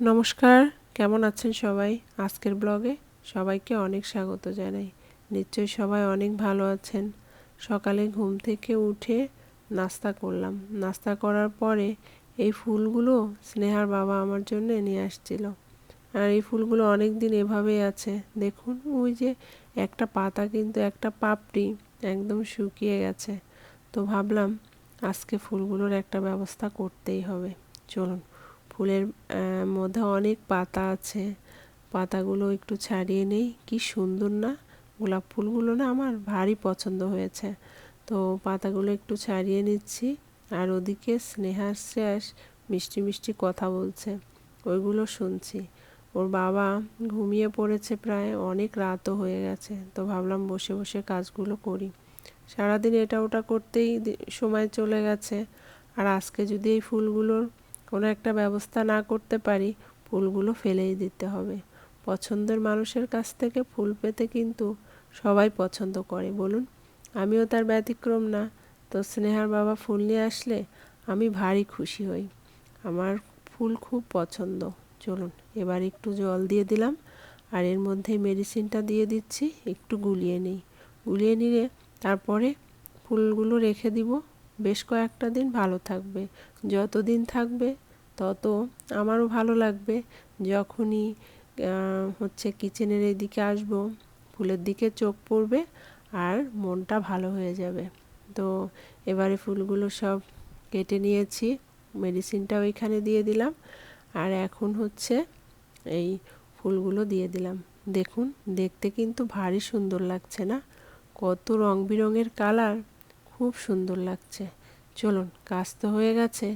নমস্কার, কেমন আছেন সবাই? আজকের ব্লগে সবাইকে অনেক স্বাগত জানাই। নিশ্চয়ই সবাই অনেক ভালো আছেন। সকালে ঘুম থেকে উঠে নাস্তা করলাম। নাস্তা করার পরে এই ফুলগুলো স্নেহার বাবা আমার জন্য নিয়ে আসছিল। আর এই ফুলগুলো অনেক দিন এভাবেই আছে। দেখুন, ওই যে একটা পাতা কিন্তু একটা পাপড়ি একদম শুকিয়ে গেছে। তো ভাবলাম আজকে ফুলগুলোর একটা ব্যবস্থা করতেই হবে। চলুন ফুলের মধ্যে অনেক পাতা আছে। পাতাগুলো একটু ছাড়িয়ে নেই। কি সুন্দর না? গোলাপ ফুলগুলো না আমার ভারী পছন্দ হয়েছে। তো পাতাগুলো একটু ছাড়িয়ে নিচ্ছি। আর ওদিকে স্নেহার শেষ মিষ্টি মিষ্টি কথা বলছে। ওইগুলো শুনছি। ওর বাবা ঘুমিয়ে পড়েছে প্রায়, অনেক রাতও হয়ে গেছে। তো ভাবলাম বসে বসে কাজগুলো করি। সারাদিন এটা ওটা করতেই সময় চলে গেছে। আর আজকে যদি এই ফুলগুলোর কোনো একটা ব্যবস্থা না করতে পারি, ফুলগুলো ফেলেই দিতে হবে। পছন্দের মানুষের কাছ থেকে ফুল পেতে কিন্তু সবাই পছন্দ করে, বলুন। আমিও তার ব্যতিক্রম না। তো স্নেহার বাবা ফুল নিয়ে আসলে আমি ভারী খুশি হই। আমার ফুল খুব পছন্দ। চলুন, এবার একটু জল দিয়ে দিলাম আর এর মধ্যে মেডিসিনটা দিয়ে দিচ্ছি, একটু গুলিয়ে নিই। গুলিয়ে নিলে তারপরে ফুলগুলো রেখে দিব। বেশ কয়েকটা দিন ভালো থাকবে। যত দিন থাকবে তত আমারও ভালো লাগবে যখনই হচ্ছে কিচেনের এই দিকে আসব, ফুলের দিকে চোখ পড়বে আর মনটা ভালো হয়ে যাবে। তো এবারে ফুলগুলো সব কেটে নিয়েছি মেডিসিনটা ওইখানে দিয়ে দিলাম আর এখন হচ্ছে এই ফুলগুলো দিয়ে দিলাম। দেখুন, দেখতে কিন্তু ভারী সুন্দর লাগছে না? কত রং বেরঙের কালার, খুব সুন্দর লাগছে। চলুন, কাজ তো হয়ে গেছে।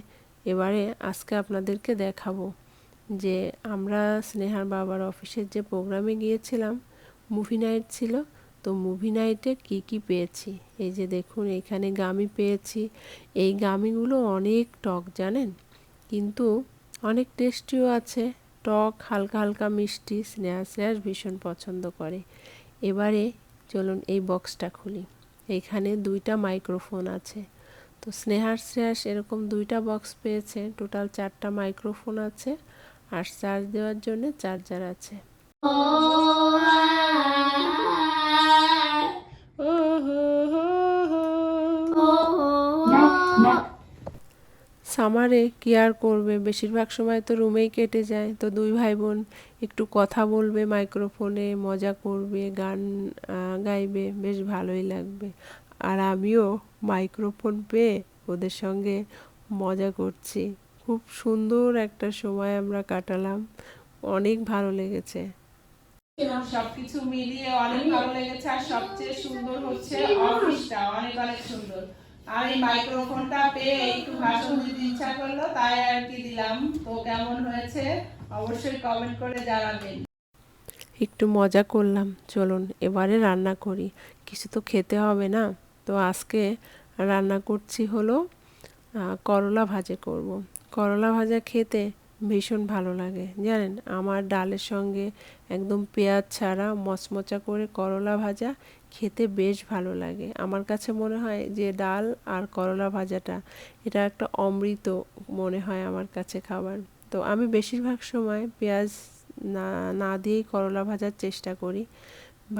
এবারে আজকে আপনাদেরকে দেখাবো যে আমরা স্নেহার বাবার অফিসের যে প্রোগ্রামে গিয়েছিলাম মুভি নাইট ছিল, তো মুভি নাইটে কি কি পেয়েছি? এই যে দেখুন, এখানে গামি পেয়েছি। এই গামিগুলো অনেক টক, জানেন? কিন্তু অনেক টেস্টিও আছে। টক, হালকা হালকা মিষ্টি, স্নেহা স্নেহাস ভীষণ পছন্দ করে। এবারে চলুন এই বক্সটা খুলি। এইখানে দুইটা মাইক্রোফোন আছে। তো স্নেহার শ্রেয়াস এরকম দুইটা বক্স পেয়েছে। টোটাল চারটা মাইক্রোফোন আছে আর চার্জ দেওয়ার জন্য চার্জার আছে। সামারে কি আর করবে? বেশিরভাগ সময় তো রুমেই কেটে যায়। তো দুই ভাই বোন একটু কথা বলবে মাইক্রোফোনে মজা করবে, গান গাইবে, বেশ ভালোই লাগবে। আর আমিও মাইক্রোফোন পেয়ে ওদের সঙ্গে মজা করছি। খুব সুন্দর একটা সময় আমরা কাটালাম। অনেক ভালো লেগেছে। সবকিছু মিলিয়ে অনেক ভালো লেগেছে আর সবচেয়ে সুন্দর হচ্ছে অফিসটা অনেক অনেক সুন্দর। আর এই মাইক্রোফোনটা পেয়ে একটু ভাষণ দিতে ইচ্ছা করল তাই আর কি দিলাম। তো কেমন হয়েছে? অবশ্যই কমেন্ট করে জানাবেন। একটু মজা করলাম। চলুন এবারে রান্না করি। কিছু তো খেতে হবে না? তো আজকে রান্না করছি হলো করলা ভাজা করব। করলা ভাজা খেতে ভীষণ ভালো লাগে, জানেন? আমার ডালের সঙ্গে একদম পেঁয়াজ ছাড়া মচমচা করে করলা ভাজা খেতে বেশ ভালো লাগে। আমার কাছে মনে হয় যে ডাল আর করলা ভাজাটা, এটা একটা অমৃত মনে হয় আমার কাছে খাবার। তো আমি বেশিরভাগ সময় পেঁয়াজ না না দিয়েই করলা ভাজার চেষ্টা করি।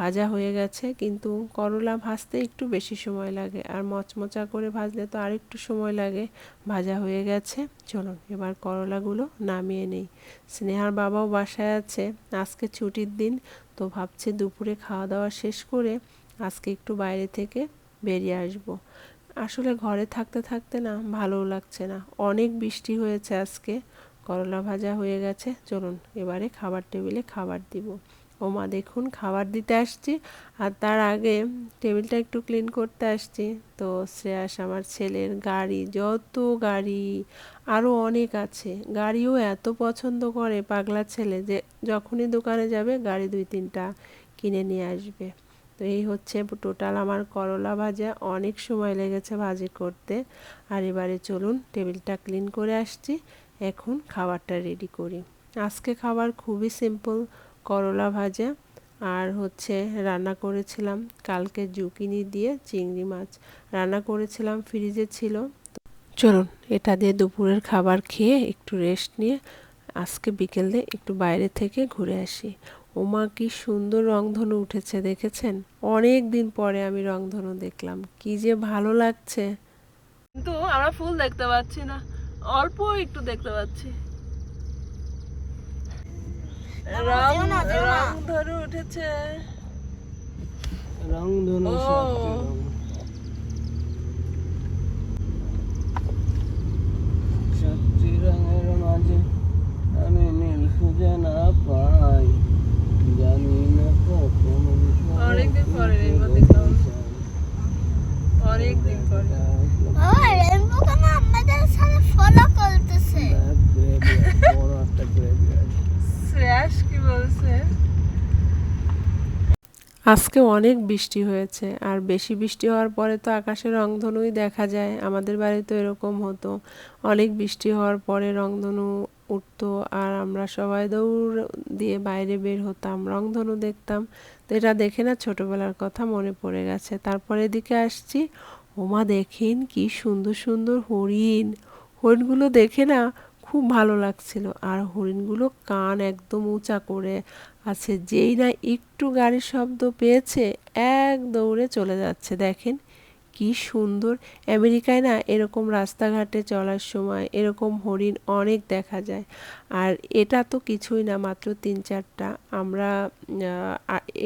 ভাজা হয়ে গেছে, কিন্তু করলা ভাজতে একটু বেশি সময় লাগে। আর মচমচা করে ভাজলে তো আর একটু সময় লাগে। ভাজা হয়ে গেছে, চলুন এবার করলাগুলো নামিয়ে নেই। স্নেহার বাবাও বাসায় আছে, আজকে ছুটির দিন, তো ভাবছে দুপুরে খাওয়া দাওয়া শেষ করে আজকে একটু বাইরে থেকে বেরিয়ে আসব। আসলে ঘরে থাকতে থাকতে না ভালোও লাগছে না। অনেক বৃষ্টি হয়েছে আজকে, করলা ভাজা হয়ে গেছে, চলুন এবারে খাবার টেবিলে খাবার দিব। ও মা দেখুন খাবার দিতে আসছি আর তার আগে টেবিলটা একটু ক্লিন করতে আসছি। তো শ্রেয়াস আমার ছেলের গাড়ি, যত গাড়ি আরও অনেক আছে। গাড়িও এত পছন্দ করে পাগলা ছেলে যে যখনই দোকানে যাবে গাড়ি দুই তিনটা কিনে নিয়ে আসবে। তো এই হচ্ছে টোটাল আমার করলা ভাজা। অনেক সময় লেগেছে ভাজি করতে। আর এবারে চলুন টেবিলটা ক্লিন করে আসছি। এখন খাবারটা রেডি করি। আজকে খাবার খুবই সিম্পল করলা ভাজা আর হচ্ছে রান্না করেছিলাম কালকে জুকিনি দিয়ে চিংড়ি মাছ। রান্না করেছিলাম, ফ্রিজে ছিল। চলুন এটা দিয়ে দুপুরের খাবার খেয়ে একটু রেস্ট নিয়ে আজকে বিকেলে একটু বাইরে থেকে ঘুরে আসি। ওমা, কি সুন্দর রংধনু উঠেছে দেখেছেন? অনেক দিন পরে আমি রংধনু দেখলাম। কি যে ভালো লাগছে। কিন্তু আমরা ফুল দেখতে পাচ্ছি না, অল্প একটু দেখতে পাচ্ছি। রং ধরে উঠেছে। রং। সাতটি রঙের মাঝে আমি নীল খুঁজে না পাই জানি না কখন অনেকদিন পরে rainbow দেখলাম। অনেক দিন পরে বাবা রেনবো কেন আমাদের সাথে ফলো করতেছে বড় একটা graveyard। শ্রেয়াস কি বলছে আজকে অনেক বৃষ্টি হয়েছে, আর বেশি বৃষ্টি হওয়ার পরে তো আকাশে রংধনুই দেখা যায়। আমাদের বাড়িতে এরকম হতো। অনেক বৃষ্টি হওয়ার পরে রংধনু উঠতো, আর আমরা সবাই দৌড় দিয়ে বাইরে বের হতাম, রংধনু দেখতাম। তো এটা দেখে না ছোটবেলার কথা মনে পড়ে গেছে। তারপরে এদিকে আসছি, ওমা দেখেন কি সুন্দর সুন্দর হরিণ। হরিণগুলো দেখে না খুব ভালো লাগছিল। আর হরিণগুলো কান একদম উঁচা করে আছে। যেই না একটু গাড়ির শব্দ পেয়েছে, এক দৌড়ে চলে যাচ্ছে, দেখেন। কি সুন্দর। আমেরিকায় না এরকম রাস্তাঘাটে চলার সময় এরকম হরিণ অনেক দেখা যায়। আর এটা তো কিছুই না, মাত্র তিন চারটা। আমরা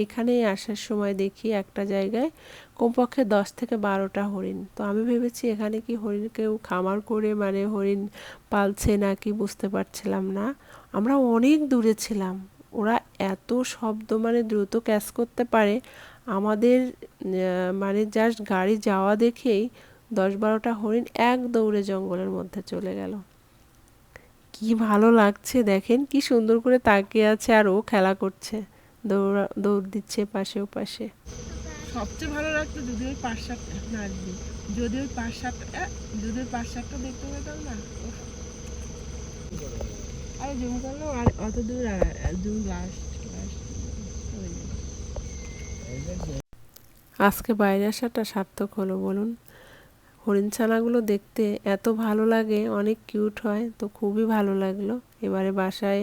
এখানে আসার সময় দেখি একটা জায়গায় কমপক্ষে দশ থেকে বারোটা হরিণ। তো আমি ভেবেছি এখানে কি হরিণ কেউ খামার করে মানে হরিণ পালছে নাকি বুঝতে পারছিলাম না। আমরা অনেক দূরে ছিলাম। ওরা এত শব্দ মানে দ্রুত ক্যাচ করতে পারে। আমাদের মানে জাস্ট গাড়ি যাওয়া দেখেই দশ বারোটা হরিণ এক দৌড়ে জঙ্গলের মধ্যে চলে গেল। কি ভালো লাগছে দেখেন, কি সুন্দর করে তাকিয়ে আছে আর ও খেলা করছে, দৌড়া, দৌড় দিচ্ছে পাশে ও পাশে। সবচেয়ে ভালো লাগতো যদি ওই পাঁচ সাতটা নাচবি যদি ওই পাঁচ সাতটা যদি ওই পাঁচ সাতটা দেখতে পেতাম না আরে জুম করল আর অত দূর জুম লাস্ট আজকে বাইরে আসাটা সার্থক হলো, বলুন। হরিণ ছানাগুলো দেখতে এত ভালো লাগে, অনেক কিউট হয়, তো খুবই ভালো লাগল। এবারে বাসায়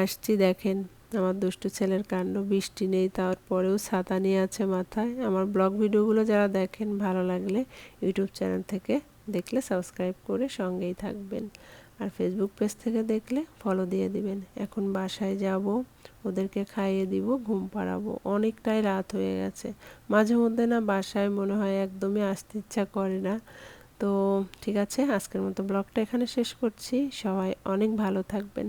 আসছি, দেখেন। আমার দুষ্টু ছেলের কাণ্ড, বৃষ্টি নেই, তারপরেও ছাতা নিয়ে আছে মাথায়। আমার ব্লগ ভিডিওগুলো যারা দেখেন, ভালো লাগলে ইউটিউব চ্যানেল থেকে দেখলে সাবস্ক্রাইব করে সঙ্গেই থাকবেন। আর ফেসবুক পেজ থেকে দেখলে ফলো দিয়ে দিবেন। এখন বাসায় যাব। ওদেরকে খাইয়ে দিব, ঘুম পাড়াবো। অনেকটাই রাত হয়ে গেছে। মাঝে মধ্যে না বাসায় মনে হয় একদমই আসতে ইচ্ছা করে না। তো ঠিক আছে, আজকের মতো ব্লগটা এখানে শেষ করছি। সবাই অনেক ভালো থাকবেন।